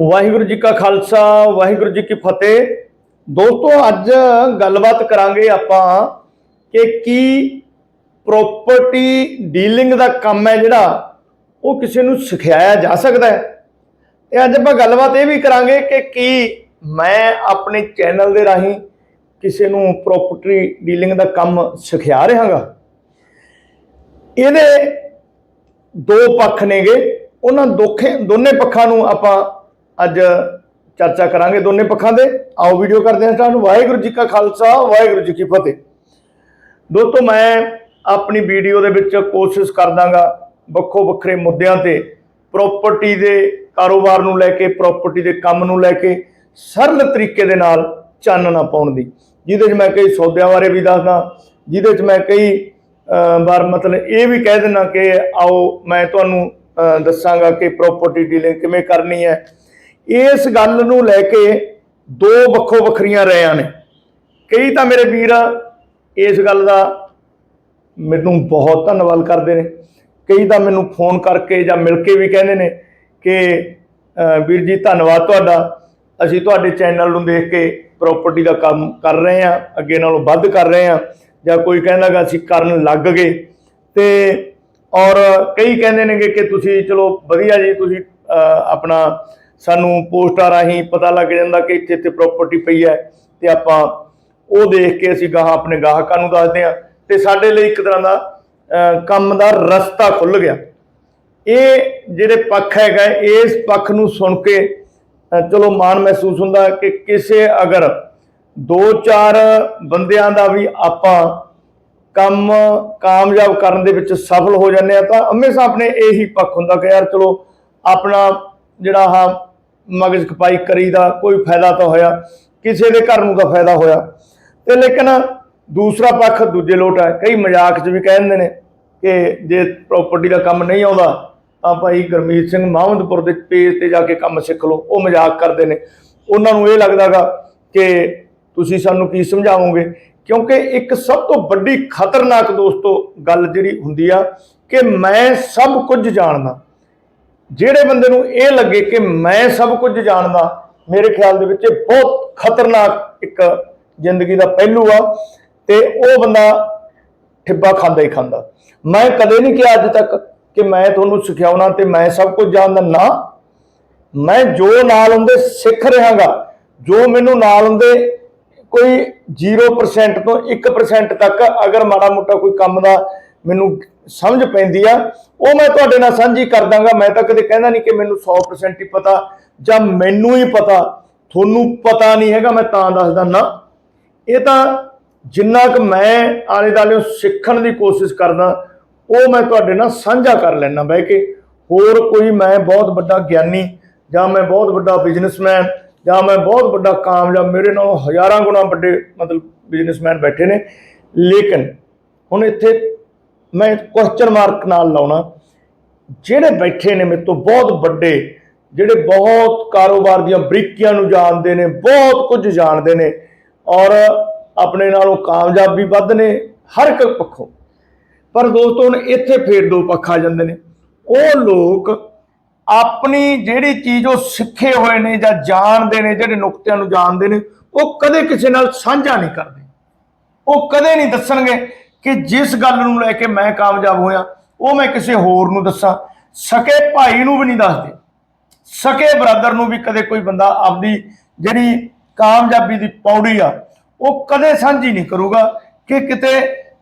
ਵਾਹਿਗੁਰੂ ਜੀ ਕਾ ਖਾਲਸਾ, ਵਾਹਿਗੁਰੂ ਜੀ ਕੀ ਫਤਿਹ। ਦੋਸਤੋ, ਅੱਜ ਗੱਲਬਾਤ ਕਰਾਂਗੇ ਆਪਾਂ ਕਿ ਕੀ ਪ੍ਰਾਪਰਟੀ ਡੀਲਿੰਗ ਦਾ ਕੰਮ ਹੈ ਜਿਹੜਾ, ਉਹ ਕਿਸੇ ਨੂੰ ਸਿਖਾਇਆ ਜਾ ਸਕਦਾ ਹੈ। ਤੇ ਅੱਜ ਆਪਾਂ ਗੱਲਬਾਤ ਇਹ ਵੀ ਕਰਾਂਗੇ ਕਿ ਕੀ ਮੈਂ ਆਪਣੇ ਚੈਨਲ ਦੇ ਰਾਹੀਂ ਕਿਸੇ ਨੂੰ ਪ੍ਰਾਪਰਟੀ ਡੀਲਿੰਗ ਦਾ ਕੰਮ ਸਿਖਾ ਰਿਹਾਗਾ। ਇਹਦੇ ਦੋ ਪੱਖ ਨੇਗੇ। ਉਹਨਾਂ ਦੋਖੇ, ਦੋਨੇ ਪੱਖਾਂ ਨੂੰ ਆਪਾਂ ਅੱਜ ਚਰਚਾ ਕਰਾਂਗੇ ਦੋਨੇ ਪੱਖਾਂ ਦੇ ਆਓ ਵੀਡੀਓ ਕਰਦੇ ਹਾਂ ਸਟਾਰਟ ਵਾਹਿਗੁਰੂ ਜੀ ਕਾ ਖਾਲਸਾ, ਵਾਹਿਗੁਰੂ ਜੀ ਕੀ ਫਤਿਹ। ਦੋਸਤੋ, ਮੈਂ ਆਪਣੀ ਵੀਡੀਓ ਦੇ ਵਿੱਚ ਕੋਸ਼ਿਸ਼ ਕਰਦਾਗਾ ਵੱਖੋ ਵੱਖਰੇ ਮੁੱਦਿਆਂ ਤੇ ਪ੍ਰਾਪਰਟੀ ਦੇ ਕਾਰੋਬਾਰ ਨੂੰ ਲੈ ਕੇ ਪ੍ਰਾਪਰਟੀ ਦੇ ਕੰਮ ਨੂੰ ਲੈ ਕੇ, ਸਰਲ ਤਰੀਕੇ ਦੇ ਨਾਲ ਚਾਨਣਾ ਪਾਉਣ ਦੀ। ਜਿਹਦੇ 'ਚ ਮੈਂ ਕਈ ਸੌਦਿਆਂ ਬਾਰੇ ਵੀ ਦੱਸਦਾ, ਜਿਹਦੇ 'ਚ ਮੈਂ ਕਈ ਵਾਰ ਮਤਲਬ ਇਹ ਵੀ ਕਹਿ ਦਿੰਦਾ ਕਿ ਆਓ, ਮੈਂ ਤੁਹਾਨੂੰ ਦੱਸਾਂਗਾ ਕਿ ਪ੍ਰਾਪਰਟੀ ਡੀਲਿੰਗ ਕਿਵੇਂ ਕਰਨੀ ਹੈ। ਇਸ ਗੱਲ ਨੂੰ ਲੈ ਕੇ ਦੋ ਵੱਖੋ ਵੱਖਰੀਆਂ ਰਾਇਆਂ ਨੇ। ਕਈ ਤਾਂ ਮੇਰੇ ਵੀਰ ਇਸ ਗੱਲ ਦਾ ਮੈਨੂੰ ਬਹੁਤ ਧੰਨਵਾਦ ਕਰਦੇ ਨੇ। ਕਈ ਤਾਂ ਮੈਨੂੰ ਫੋਨ ਕਰਕੇ ਜਾਂ ਮਿਲ ਕੇ ਵੀ ਕਹਿੰਦੇ ਨੇ ਕਿ ਵੀਰ ਜੀ ਧੰਨਵਾਦ ਤੁਹਾਡਾ। ਅਸੀਂ ਤੁਹਾਡੇ ਚੈਨਲ ਨੂੰ ਦੇਖ ਕੇ ਪ੍ਰਾਪਰਟੀ ਦਾ ਕੰਮ ਕਰ ਰਹੇ ਹਾਂ, ਅੱਗੇ ਨਾਲੋਂ ਵੱਧ ਕਰ ਰਹੇ ਹਾਂ ਜਾਂ ਕੋਈ ਕਹਿੰਦਾਗਾ ਅਸੀਂ ਕਰਨ ਲੱਗ ਗਏ। ਤੇ ਔਰ ਕਈ ਕਹਿੰਦੇ ਨੇਗੇ ਕਿ ਤੁਸੀਂ ਚਲੋ ਵਧੀਆ ਜੀ, ਤੁਸੀਂ ਆਪਣਾ ਸਾਨੂੰ ਪੋਸਟਾਂ ਰਾਹੀਂ ਪਤਾ ਲੱਗ ਜਾਂਦਾ ਕਿ ਇੱਥੇ ਇੱਥੇ ਪ੍ਰਾਪਰਟੀ ਪਈ ਹੈ ਤੇ ਆਪਾਂ ਉਹ ਦੇਖ ਕੇ ਅਸੀਂ ਗਾਹਾਂ ਆਪਣੇ ਗਾਹਕਾਂ ਨੂੰ ਦੱਸਦੇ ਹਾਂ ਤੇ ਸਾਡੇ ਲਈ ਇੱਕ ਤਰ੍ਹਾਂ ਦਾ ਕੰਮ ਦਾ ਰਸਤਾ ਖੁੱਲ ਗਿਆ। ਇਹ ਜਿਹੜੇ ਪੱਖ ਹੈਗਾ, ਇਸ ਪੱਖ ਨੂੰ ਸੁਣ ਕੇ ਚਲੋ ਮਾਣ ਮਹਿਸੂਸ ਹੁੰਦਾ ਕਿ ਕਿਸੇ ਅਗਰ ਦੋ ਚਾਰ ਬੰਦਿਆਂ ਦਾ ਵੀ ਆਪਾਂ ਕੰਮ ਕਾਮਯਾਬ ਕਰਨ ਦੇ ਵਿੱਚ ਸਫਲ ਹੋ ਜਾਂਦੇ ਆ ਤਾਂ ਹਮੇਸ਼ਾ ਆਪਣੇ ਇਹੀ ਪੱਖ ਹੁੰਦਾ ਕਿ ਯਾਰ ਚਲੋ ਆਪਣਾ ਜਿਹੜਾ ਆ ਮਗਜ ਖਪਾਈ ਕਰੀ ਦਾ ਕੋਈ ਫਾਇਦਾ ਤਾਂ ਹੋਇਆ, ਕਿਸੇ ਦੇ ਘਰ ਨੂੰ ਤਾਂ ਫਾਇਦਾ ਹੋਇਆ। ਤੇ ਲੇਕਿਨ ਦੂਸਰਾ ਪੱਖ ਦੂਜੇ ਲੋਟ ਹੈ, ਕਈ ਮਜ਼ਾਕ 'ਚ ਵੀ ਕਹਿ ਦਿੰਦੇ ਨੇ ਕਿ ਜੇ ਪ੍ਰਾਪਰਟੀ ਦਾ ਕੰਮ ਨਹੀਂ ਆਉਂਦਾ, ਤਾਂ ਭਾਈ ਗੁਰਮੀਤ ਸਿੰਘ ਮਾਹਮਦਪੁਰ ਦੇ ਪੇਜ ਤੇ ਜਾ ਕੇ ਕੰਮ ਸਿੱਖ ਲਓ, ਉਹ ਮਜ਼ਾਕ ਕਰਦੇ ਨੇ। ਉਹਨਾਂ ਨੂੰ ਇਹ ਲੱਗਦਾਗਾ ਕਿ ਤੁਸੀਂ ਸਾਨੂੰ ਕੀ ਸਮਝਾਵੋਗੇ? ਕਿਉਂਕਿ ਇੱਕ ਸਭ ਤੋਂ ਵੱਡੀ ਖਤਰਨਾਕ ਦੋਸਤੋ, ਗੱਲ ਜਿਹੜੀ ਹੁੰਦੀ ਆ ਕਿ ਮੈਂ ਸਭ ਕੁਝ ਜਾਣਦਾ। ਜਿਹੜੇ ਬੰਦੇ ਨੂੰ ਇਹ ਲੱਗੇ ਕਿ ਮੈਂ ਸਭ ਕੁਝ ਜਾਣਦਾ, ਮੇਰੇ ਖਿਆਲ ਦੇ ਵਿੱਚ ਇਹ ਬਹੁਤ ਖਤਰਨਾਕ ਇੱਕ ਜ਼ਿੰਦਗੀ ਦਾ ਪਹਿਲੂ ਆ ਤੇ ਉਹ ਬੰਦਾ ਠਿੱਬਾ ਖਾਂਦਾ ਹੀ ਖਾਂਦਾ। ਮੈਂ ਕਦੇ ਨਹੀਂ ਕਿਹਾ ਅੱਜ ਤੱਕ ਕਿ ਮੈਂ ਤੁਹਾਨੂੰ ਸਿਖਾਉਣਾ ਤੇ ਮੈਂ ਸਭ ਕੁਝ ਜਾਣਦਾ, ਨਾ। ਮੈਂ ਜੋ ਨਾਲ ਹੁੰਦੇ ਸਿੱਖ ਰਿਹਾਗਾ, ਜੋ ਮੈਨੂੰ ਨਾਲ ਹੁੰਦੇ ਕੋਈ 0% ਤੋਂ 1% ਤੱਕ ਅਗਰ ਮਾੜਾ ਮੋਟਾ ਕੋਈ ਕੰਮ ਦਾ ਮੈਨੂੰ ਸਮਝ ਪੈਂਦੀ ਆ। ਉਹ ਮੈਂ ਤੁਹਾਡੇ ਨਾਲ ਸਾਂਝੀ ਕਰ ਦਾਂਗਾ। ਮੈਂ ਤਾਂ ਕਦੇ ਕਹਿੰਦਾ ਨਹੀਂ ਕਿ ਮੈਨੂੰ 100% ਹੀ ਪਤਾ ਜਾਂ ਮੈਨੂੰ ਹੀ ਪਤਾ। ਤੁਹਾਨੂੰ ਪਤਾ ਨਹੀਂ ਹੈਗਾ, ਮੈਂ ਤਾਂ ਦੱਸਦਾ ਨਾ ਇਹ ਤਾਂ ਜਿੰਨਾ ਕੁ ਮੈਂ ਆਲੇ ਦਾਲੇ ਸਿੱਖਣ ਦੀ ਕੋਸ਼ਿਸ਼ ਕਰਦਾ, ਉਹ ਮੈਂ ਤੁਹਾਡੇ ਨਾਲ ਸਾਂਝਾ ਕਰ ਲੈਣਾ ਬਹਿ ਕੇ। ਹੋਰ ਕੋਈ ਮੈਂ ਬਹੁਤ ਵੱਡਾ ਗਿਆਨੀ ਜਾਂ ਮੈਂ ਬਹੁਤ ਵੱਡਾ ਬਿਜ਼ਨਸਮੈਨ ਜਾਂ ਮੈਂ ਬਹੁਤ ਵੱਡਾ ਕਾਮਯਾਬ, ਮੇਰੇ ਨਾਲੋਂ ਹਜ਼ਾਰਾਂ ਗੁਣਾ ਵੱਡੇ ਮਤਲਬ ਬਿਜ਼ਨਸਮੈਨ ਬੈਠੇ ਨੇ। ਲੇਕਿਨ ਹੁਣ ਇੱਥੇ ਮੈਂ ਕੁਐਸਚਨ ਮਾਰਕ ਨਾਲ ਲਾਉਣਾ। ਜਿਹੜੇ ਬੈਠੇ ਨੇ ਮੇਰੇ ਤੋਂ ਬਹੁਤ ਵੱਡੇ, ਜਿਹੜੇ ਬਹੁਤ ਕਾਰੋਬਾਰ ਦੀਆਂ ਬਰੀਕੀਆਂ ਨੂੰ ਜਾਣਦੇ ਨੇ, ਬਹੁਤ ਕੁਝ ਜਾਣਦੇ ਨੇ ਔਰ ਆਪਣੇ ਨਾਲੋਂ ਕਾਮਯਾਬ ਵੀ ਵੱਧ ਨੇ, ਹਰ ਇੱਕ ਪੱਖੋਂ। ਪਰ ਦੋਸਤੋ, ਹੁਣ ਇੱਥੇ ਫੇਰ ਦੋ ਪੱਖ ਆ ਜਾਂਦੇ ਨੇ। ਉਹ ਲੋਕ ਆਪਣੀ ਜਿਹੜੀ ਚੀਜ਼ ਉਹ ਸਿੱਖੇ ਹੋਏ ਨੇ ਜਾਂ ਜਾਣਦੇ ਨੇ, ਜਿਹੜੇ ਨੁਕਤਿਆਂ ਨੂੰ ਜਾਣਦੇ ਨੇ, ਉਹ ਕਦੇ ਕਿਸੇ ਨਾਲ ਸਾਂਝਾ ਨਹੀਂ ਕਰਦੇ। ਉਹ ਕਦੇ ਨਹੀਂ ਦੱਸਣਗੇ ਕਿ ਜਿਸ ਗੱਲ ਨੂੰ ਲੈ ਕੇ ਮੈਂ ਕਾਮਯਾਬ ਹੋਇਆ, ਉਹ ਮੈਂ ਕਿਸੇ ਹੋਰ ਨੂੰ ਦੱਸਾਂ। ਸਕੇ ਭਾਈ ਨੂੰ ਵੀ ਨਹੀਂ ਦੱਸਦੇ। ਸਕੇ ਬ੍ਰਦਰ ਨੂੰ ਵੀ ਕਦੇ ਕੋਈ ਬੰਦਾ ਆਪਦੀ ਜਿਹੜੀ ਕਾਮਯਾਬੀ ਦੀ ਪੌੜੀ ਆ, ਉਹ ਕਦੇ ਸਾਂਝੀ ਨਹੀਂ ਕਰੂਗਾ ਕਿ ਕਿਤੇ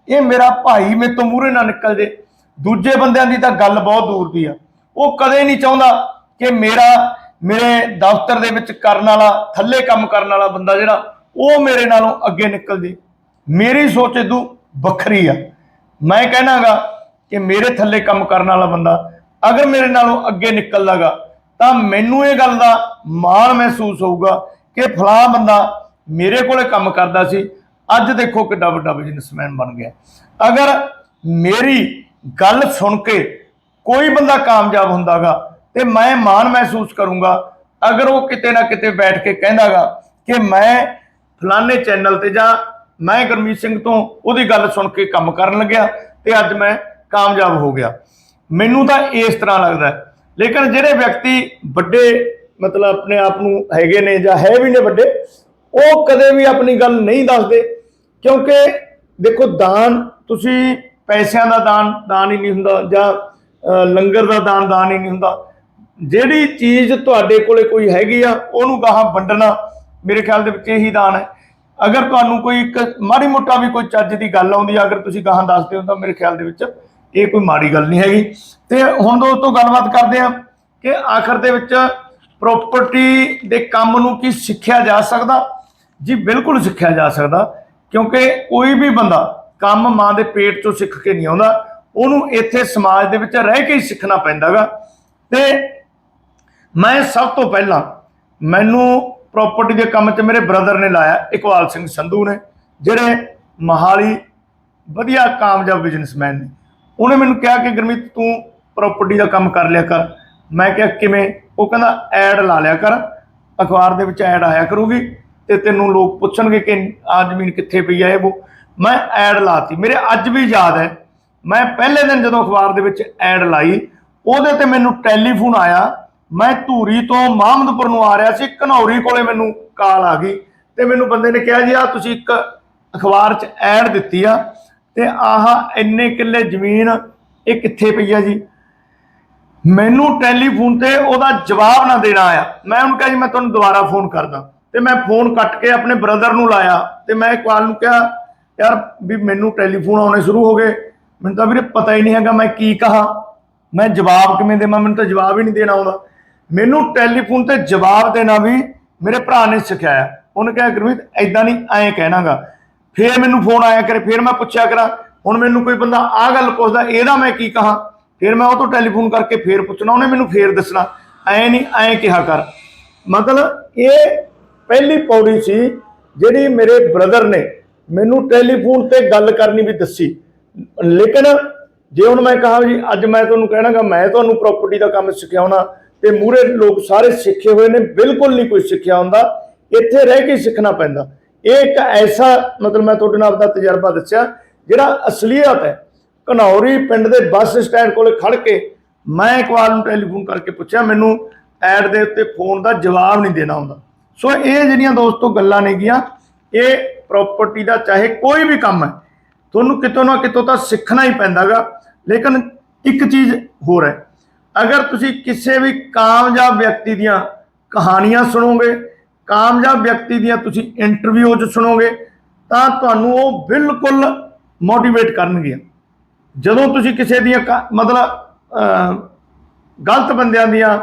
ਇਹ ਮੇਰਾ ਭਾਈ ਮੇਰੇ ਤੋਂ ਮੂਹਰੇ ਨਾ ਨਿਕਲ ਜੇ। ਦੂਜੇ ਬੰਦਿਆਂ ਦੀ ਤਾਂ ਗੱਲ ਬਹੁਤ ਦੂਰ ਦੀ ਆ। ਉਹ ਕਦੇ ਨਹੀਂ ਚਾਹੁੰਦਾ ਕਿ ਮੇਰਾ, ਮੇਰੇ ਦਫ਼ਤਰ ਦੇ ਵਿੱਚ ਕਰਨ ਵਾਲਾ, ਥੱਲੇ ਕੰਮ ਕਰਨ ਵਾਲਾ ਬੰਦਾ ਜਿਹੜਾ, ਉਹ ਮੇਰੇ ਨਾਲੋਂ ਅੱਗੇ ਨਿਕਲ ਜੇ। ਮੇਰੀ ਸੋਚ ਇਦੋਂ ਵੱਖਰੀ ਆ। ਮੈਂ ਕਹਿਣਾਗਾ ਕਿ ਮੇਰੇ ਥੱਲੇ ਕੰਮ ਕਰਨ ਵਾਲਾ ਬੰਦਾ ਅਗਰ ਮੇਰੇ ਨਾਲੋਂ ਅੱਗੇ ਨਿਕਲਦਾਗਾ, ਤਾਂ ਮੈਨੂੰ ਇਹ ਗੱਲ ਦਾ ਮਾਣ ਮਹਿਸੂਸ ਹੋਊਗਾ ਕਿ ਫਲਾਂ ਬੰਦਾ ਮੇਰੇ ਕੋਲੇ ਕੰਮ ਕਰਦਾ ਸੀ। ਅੱਜ ਦੇਖੋ ਕਿੱਡਾ ਵੱਡਾ ਬਿਜ਼ਨਸਮੈਨ ਬਣ ਗਿਆ। ਅਗਰ ਮੇਰੀ ਗੱਲ ਸੁਣ ਕੇ ਕੋਈ ਬੰਦਾ ਕਾਮਯਾਬ ਹੁੰਦਾਗਾ ਤੇ ਮੈਂ ਮਾਣ ਮਹਿਸੂਸ ਕਰੂੰਗਾ। ਅਗਰ ਉਹ ਕਿਤੇ ਨਾ ਕਿਤੇ ਬੈਠ ਕੇ ਕਹਿੰਦਾਗਾ ਕਿ ਮੈਂ ਫਲਾਣੇ ਚੈਨਲ ਤੇ ਜਾਂ ਮੈਂ ਗੁਰਮੀਤ ਸਿੰਘ ਤੋਂ ਉਹਦੀ ਗੱਲ ਸੁਣ ਕੇ ਕੰਮ ਕਰਨ ਲੱਗਿਆ ਤੇ ਅੱਜ ਮੈਂ ਕਾਮਯਾਬ ਹੋ ਗਿਆ। ਮੈਨੂੰ ਤਾਂ ਇਸ ਤਰ੍ਹਾਂ ਲੱਗਦਾ ਲੇਕਿਨ ਜਿਹੜੇ ਵਿਅਕਤੀ ਵੱਡੇ ਮਤਲਬ ਆਪਣੇ ਆਪ ਨੂੰ ਹੈਗੇ ਨੇ ਜਾਂ ਹੈ ਵੀ ਨੇ ਵੱਡੇ, ਉਹ ਕਦੇ ਵੀ ਆਪਣੀ ਗੱਲ ਨਹੀਂ ਦੱਸਦੇ। ਕਿਉਂਕਿ ਦੇਖੋ ਦਾਨ, ਤੁਸੀਂ ਪੈਸਿਆਂ ਦਾ ਦਾਨ ਦਾਨ ਹੀ ਨਹੀਂ ਹੁੰਦਾ ਜਾਂ ਲੰਗਰ ਦਾ ਦਾਨ ਦਾਨ ਹੀ ਨਹੀਂ ਹੁੰਦਾ। ਜਿਹੜੀ ਚੀਜ਼ ਤੁਹਾਡੇ ਕੋਲੇ ਕੋਈ ਹੈਗੀ ਆ, ਉਹਨੂੰ ਗਾਹਾਂ ਵੰਡਣਾ ਮੇਰੇ ਖਿਆਲ ਦੇ ਵਿੱਚ ਇਹੀ ਦਾਨ ਹੈ। ਅਗਰ ਤੁਹਾਨੂੰ ਕੋਈ ਇੱਕ ਮਾੜੀ ਮੋਟਾ ਵੀ ਕੋਈ ਚੱਜ ਦੀ ਗੱਲ ਆਉਂਦੀ ਆ, ਅਗਰ ਤੁਸੀਂ ਗਾਹਾਂ ਦੱਸਦੇ ਹੋ ਤਾਂ ਮੇਰੇ ਖਿਆਲ ਦੇ ਵਿੱਚ ਇਹ ਕੋਈ ਮਾੜੀ ਗੱਲ ਨਹੀਂ ਹੈਗੀ। ਤੇ ਹੁਣ ਦੋਸਤੋ ਗੱਲਬਾਤ ਕਰਦੇ ਆ ਕਿ ਆਖਰ ਦੇ ਵਿੱਚ ਪ੍ਰਾਪਰਟੀ ਦੇ ਕੰਮ ਨੂੰ ਕੀ ਸਿੱਖਿਆ ਜਾ ਸਕਦਾ? ਜੀ, ਬਿਲਕੁਲ ਸਿੱਖਿਆ ਜਾ ਸਕਦਾ, ਕਿਉਂਕਿ ਕੋਈ ਵੀ ਬੰਦਾ ਕੰਮ ਮਾਂ ਦੇ ਪੇਟ ਚੋਂ ਸਿੱਖ ਕੇ ਨਹੀਂ ਆਉਂਦਾ, ਉਹਨੂੰ ਇੱਥੇ ਸਮਾਜ ਦੇ ਵਿੱਚ ਰਹਿ ਕੇ ਹੀ ਸਿੱਖਣਾ ਪੈਂਦਾਗਾ। ਤੇ ਮੈਂ ਸਭ ਤੋਂ ਪਹਿਲਾਂ ਮੈਨੂੰ ਪ੍ਰਾਪਰਟੀ ਦੇ ਕੰਮ 'ਚ ਮੇਰੇ ਬ੍ਰਦਰ ਨੇ ਲਾਇਆ, ਇਕਬਾਲ ਸਿੰਘ ਸੰਧੂ ਨੇ, ਜਿਹੜੇ ਮਹਾਲੀ ਵਧੀਆ ਕਾਮਯਾਬ ਬਿਜ਼ਨਸਮੈਨ ਨੇ। ਉਹਨੇ ਮੈਨੂੰ ਕਿਹਾ ਕਿ ਗੁਰਮੀਤ, ਤੂੰ ਪ੍ਰਾਪਰਟੀ ਦਾ ਕੰਮ ਕਰ ਲਿਆ ਕਰ। ਮੈਂ ਕਿਹਾ, ਕਿਵੇਂ? ਉਹ ਕਹਿੰਦਾ ਐਡ ਲਾ ਲਿਆ ਕਰ। ਅਖਬਾਰ ਦੇ ਵਿੱਚ ਐਡ ਆਇਆ ਕਰੂਗੀ ਤੇ ਤੈਨੂੰ ਲੋਕ ਪੁੱਛਣਗੇ ਕਿ ਆ ਜ਼ਮੀਨ ਕਿੱਥੇ ਪਈ ਆ ਇਹ ਉਹ। ਮੈਂ ਐਡ ਲਾਤੀ। ਮੇਰੇ ਅੱਜ ਵੀ ਯਾਦ ਹੈ, ਮੈਂ ਪਹਿਲੇ ਦਿਨ ਜਦੋਂ ਅਖਬਾਰ ਦੇ ਵਿੱਚ ਐਡ ਲਾਈ, ਉਹਦੇ ਤੇ ਮੈਨੂੰ ਟੈਲੀਫੋਨ ਆਇਆ ਮੈਂ ਧੂਰੀ ਤੋਂ ਮਾਹਮਦਪੁਰ ਨੂੰ ਆ ਰਿਹਾ ਸੀ, ਘਨੌਰੀ ਕੋਲੇ ਮੈਨੂੰ ਕਾਲ ਆ ਗਈ ਤੇ ਮੈਨੂੰ ਬੰਦੇ ਨੇ ਕਿਹਾ ਜੀ ਆ ਤੁਸੀਂ ਇੱਕ ਅਖਬਾਰ 'ਚ ਐਡ ਦਿੱਤੀ ਆ ਤੇ ਆਹ ਇੰਨੇ ਕਿੱਲੇ ਜ਼ਮੀਨ ਇਹ ਕਿੱਥੇ ਪਈ ਆ ਜੀ? ਮੈਨੂੰ ਟੈਲੀਫੋਨ ਤੇ ਉਹਦਾ ਜਵਾਬ ਨਾ ਦੇਣਾ ਆਇਆ। ਮੈਂ ਉਹਨੂੰ ਕਿਹਾ ਜੀ, ਮੈਂ ਤੁਹਾਨੂੰ ਦੁਬਾਰਾ ਫੋਨ ਕਰਦਾ। ਤੇ ਮੈਂ ਫੋਨ ਕੱਟ ਕੇ ਆਪਣੇ ਬ੍ਰਦਰ ਨੂੰ ਲਾਇਆ ਤੇ ਮੈਂ ਇਕਬਾਲ ਨੂੰ ਕਿਹਾ, ਯਾਰ ਵੀ ਮੈਨੂੰ ਟੈਲੀਫੋਨ ਆਉਣੇ ਸ਼ੁਰੂ ਹੋ ਗਏ। ਮੈਨੂੰ ਤਾਂ ਵੀਰੇ ਪਤਾ ਹੀ ਨਹੀਂ ਹੈਗਾ ਮੈਂ ਕੀ ਕਹਾ। ਮੈਂ ਜਵਾਬ ਕਿਵੇਂ ਦੇਵਾਂ? ਮੈਨੂੰ ਤਾਂ ਜਵਾਬ ਹੀ ਨਹੀਂ ਦੇਣਾ ਆਉਂਦਾ। ਮੈਨੂੰ ਟੈਲੀਫੋਨ ਤੇ ਜਵਾਬ ਦੇਣਾ ਵੀ ਮੇਰੇ ਭਰਾ ਨੇ ਸਿਖਾਇਆ। ਉਹਨੇ ਕਿਹਾ, ਗੁਰਮੀਤ ਐਦਾਂ ਨਹੀਂ, ਐਂ ਕਹਿਣਾਗਾ। ਫੇਰ ਮੈਨੂੰ ਫੋਨ ਆਇਆ ਕਰੇ, ਫੇਰ ਮੈਂ ਪੁੱਛਿਆ ਕਰਾਂ। ਹੁਣ ਮੈਨੂੰ ਕੋਈ ਬੰਦਾ ਆਹ ਗੱਲ ਪੁੱਛਦਾ, ਇਹਦਾ ਮੈਂ ਕੀ ਕਹਾਂ? ਫਿਰ ਮੈਂ ਉਹ ਤੋਂ ਟੈਲੀਫੋਨ ਕਰਕੇ ਫੇਰ ਪੁੱਛਣਾ, ਉਹਨੇ ਮੈਨੂੰ ਫੇਰ ਦੱਸਣਾ। ਐ ਨਹੀਂ, ਐਂ ਕਿਹਾ ਕਰ। ਮਤਲਬ ਇਹ ਪਹਿਲੀ ਪੌੜੀ ਸੀ ਜਿਹੜੀ ਮੇਰੇ ਬ੍ਰਦਰ ਨੇ ਮੈਨੂੰ ਟੈਲੀਫੋਨ ਤੇ ਗੱਲ ਕਰਨੀ ਵੀ ਦੱਸੀ। ਲੇਕਿਨ ਜੇ ਹੁਣ ਮੈਂ ਕਹਾਂ ਜੀ ਅੱਜ ਮੈਂ ਤੁਹਾਨੂੰ ਕਹਿਣਾਗਾ, ਮੈਂ ਤੁਹਾਨੂੰ ਪ੍ਰਾਪਰਟੀ ਦਾ ਕੰਮ ਸਿਖਾਉਣਾ ਤੇ ਮੂਰੇ ਲੋਕ ਸਾਰੇ ਸਿੱਖੇ ਹੋਏ ਨੇ, ਬਿਲਕੁਲ ਨਹੀਂ ਕੋਈ ਸਿੱਖਿਆ ਹੁੰਦਾ, ਇੱਥੇ ਰਹਿ ਕੇ ਸਿੱਖਣਾ ਪੈਂਦਾ। ਇਹ ਇੱਕ ਐਸਾ, ਮਤਲਬ ਮੈਂ ਤੁਹਾਡੇ ਨਾਲ ਆਪਦਾ ਤਜਰਬਾ ਦੱਸਿਆ, ਜਿਹੜਾ ਅਸਲੀਅਤ ਹੈ। ਘਨੌਰੀ ਪਿੰਡ ਦੇ ਬੱਸ ਸਟੈਂਡ ਕੋਲੇ ਖੜ ਕੇ ਮੈਂ ਇੱਕ ਵਾਰ ਨੂੰ ਟੈਲੀਫੋਨ ਕਰਕੇ ਪੁੱਛਿਆ, ਮੈਨੂੰ ਐਡ ਦੇ ਉੱਤੇ ਫੋਨ ਦਾ ਜਵਾਬ ਨਹੀਂ ਦੇਣਾ ਹੁੰਦਾ ਸੋ ਇਹ ਜਿਹੜੀਆਂ ਦੋਸਤੋ ਗੱਲਾਂ ਨੇਗੀਆਂ ਇਹ ਪ੍ਰਾਪਰਟੀ ਦਾ ਚਾਹੇ ਕੋਈ ਵੀ ਕੰਮ ਹੈ, ਤੁਹਾਨੂੰ ਕਿਤੋਂ ਨਾ ਕਿਤੋਂ ਤਾਂ ਸਿੱਖਣਾ ਹੀ ਪੈਂਦਾਗਾ, ਲੇਕਿਨ ਇੱਕ ਚੀਜ਼ ਹੋਰ ਹੈ। ਅਗਰ ਤੁਸੀਂ ਕਿਸੇ ਵੀ ਕਾਮਯਾਬ ਵਿਅਕਤੀ ਦੀਆਂ ਕਹਾਣੀਆਂ ਸੁਣੋਗੇ, ਕਾਮਯਾਬ ਵਿਅਕਤੀ ਦੀਆਂ ਤੁਸੀਂ ਇੰਟਰਵਿਊ 'ਚ ਸੁਣੋਗੇ, ਤਾਂ ਤੁਹਾਨੂੰ ਉਹ ਬਿਲਕੁਲ ਮੋਟੀਵੇਟ ਕਰਨਗੀਆਂ। ਜਦੋਂ ਤੁਸੀਂ ਕਿਸੇ ਦੀਆਂ ਕ- ਮਤਲਬ ਗਲਤ ਬੰਦਿਆਂ ਦੀਆਂ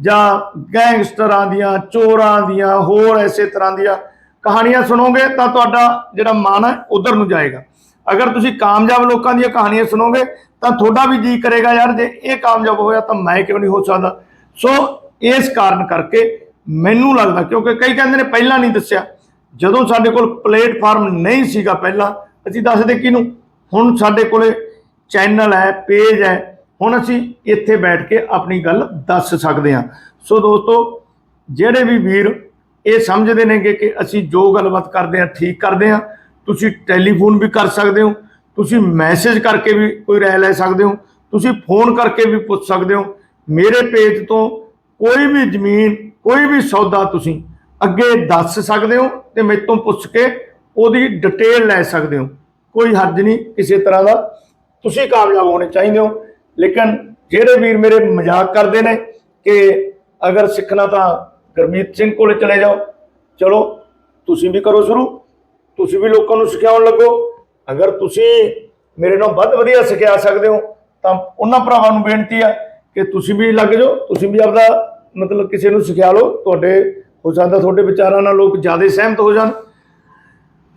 ਜਾਂ ਗੈਂਗਸਟਰਾਂ ਦੀਆਂ, ਚੋਰਾਂ ਦੀਆਂ, ਹੋਰ ਐਸੇ ਤਰ੍ਹਾਂ ਦੀਆਂ ਕਹਾਣੀਆਂ ਸੁਣੋਗੇ, ਤਾਂ ਤੁਹਾਡਾ ਜਿਹੜਾ ਮਨ ਹੈ, ਉਧਰ ਨੂੰ ਜਾਏਗਾ। ਅਗਰ ਤੁਸੀਂ ਕਾਮਯਾਬ ਲੋਕਾਂ ਦੀਆਂ ਕਹਾਣੀਆਂ ਸੁਣੋਗੇ ਤਾਂ ਤੁਹਾਡਾ ਵੀ ਜੀ ਕਰੇਗਾ ਯਾਰ, ਜੇ ਇਹ ਕਾਮਯਾਬ ਹੋਇਆ ਤਾਂ ਮੈਂ ਕਿਉਂ ਨਹੀਂ ਹੋ ਸਕਦਾ? ਸੋ ਇਸ ਕਾਰਨ ਕਰਕੇ ਮੈਨੂੰ ਲੱਗਦਾ, ਕਿਉਂਕਿ ਕਈ ਕਹਿੰਦੇ ਨੇ ਪਹਿਲਾਂ ਨਹੀਂ ਦੱਸਿਆ, ਜਦੋਂ ਸਾਡੇ ਕੋਲ ਪਲੇਟਫਾਰਮ ਨਹੀਂ ਸੀਗਾ ਪਹਿਲਾਂ, ਅਸੀਂ ਦੱਸਦੇ ਕਿਹਨੂੰ? ਹੁਣ ਸਾਡੇ ਕੋਲੇ ਚੈਨਲ ਹੈ, ਪੇਜ ਹੈ, ਹੁਣ ਅਸੀਂ ਇੱਥੇ ਬੈਠ ਕੇ ਆਪਣੀ ਗੱਲ ਦੱਸ ਸਕਦੇ ਹਾਂ। ਸੋ ਦੋਸਤੋ, ਜਿਹੜੇ ਵੀ ਵੀਰ ਇਹ ਸਮਝਦੇ ਨੇਗੇ ਕਿ ਅਸੀਂ ਜੋ ਗੱਲਬਾਤ ਕਰਦੇ ਹਾਂ, ਠੀਕ ਕਰਦੇ ਹਾਂ, ਤੁਸੀਂ ਟੈਲੀਫੋਨ ਵੀ ਕਰ ਸਕਦੇ ਹੋ ਤੁਸੀਂ ਮੈਸੇਜ ਕਰਕੇ ਵੀ ਕੋਈ ਰਾਏ ਲੈ ਸਕਦੇ ਹੋ, ਤੁਸੀਂ ਫੋਨ ਕਰਕੇ ਵੀ ਪੁੱਛ ਸਕਦੇ ਹੋ। ਮੇਰੇ ਪੇਜ ਤੋਂ ਕੋਈ ਵੀ ਜ਼ਮੀਨ, ਕੋਈ ਵੀ ਸੌਦਾ ਤੁਸੀਂ ਅੱਗੇ ਦੱਸ ਸਕਦੇ ਹੋ ਤੇ ਮੇਰੇ ਤੋਂ ਪੁੱਛ ਕੇ ਉਹਦੀ ਡਿਟੇਲ ਲੈ ਸਕਦੇ ਹੋ। ਕੋਈ ਹਰਜ ਨਹੀਂ ਕਿਸੇ ਤਰ੍ਹਾਂ ਦਾ। ਤੁਸੀਂ ਕਾਮਯਾਬ ਹੋਣੇ ਚਾਹੀਦੇ ਹੋ। ਲੇਕਿਨ ਜਿਹੜੇ ਵੀਰ ਮੇਰੇ ਮਜ਼ਾਕ ਕਰਦੇ ਨੇ ਕਿ ਅਗਰ ਸਿੱਖਣਾ ਤਾਂ ਗੁਰਮੀਤ ਸਿੰਘ ਕੋਲੇ ਚਲੇ ਜਾਓ। ਚਲੋ, ਤੁਸੀਂ ਵੀ ਕਰੋ ਸ਼ੁਰੂ। ਤੁਸੀਂ ਵੀ ਲੋਕਾਂ ਨੂੰ ਸਿਖਾਉਣ ਲੱਗੋ। ਅਗਰ ਤੁਸੀਂ ਮੇਰੇ ਨਾਲ ਵੱਧ ਵਧੀਆ ਸਿਖਿਆ ਸਕਦੇ ਹੋ, ਤਾਂ ਉਹਨਾਂ ਭਰਾਵਾਂ ਨੂੰ ਬੇਨਤੀ ਆ ਕਿ ਤੁਸੀਂ ਵੀ ਲੱਗ ਜਾਓ, ਤੁਸੀਂ ਵੀ ਆਪਦਾ ਮਤਲਬ ਕਿਸੇ ਨੂੰ ਸਿਖਿਆ ਲਓ, ਤੁਹਾਡੇ ਹੋ ਸਕਦਾ ਤੁਹਾਡੇ ਵਿਚਾਰਾਂ ਨਾਲ ਲੋਕ ਜ਼ਿਆਦਾ ਸਹਿਮਤ ਹੋ ਜਾਣ।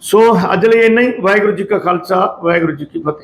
ਸੋ ਅੱਜ ਲਈ ਇੰਨਾ ਹੀ, ਵਾਹਿਗੁਰੂ ਜੀ ਕਾ ਖਾਲਸਾ, ਵਾਹਿਗੁਰੂ ਜੀ ਕੀ ਫਤਿਹ।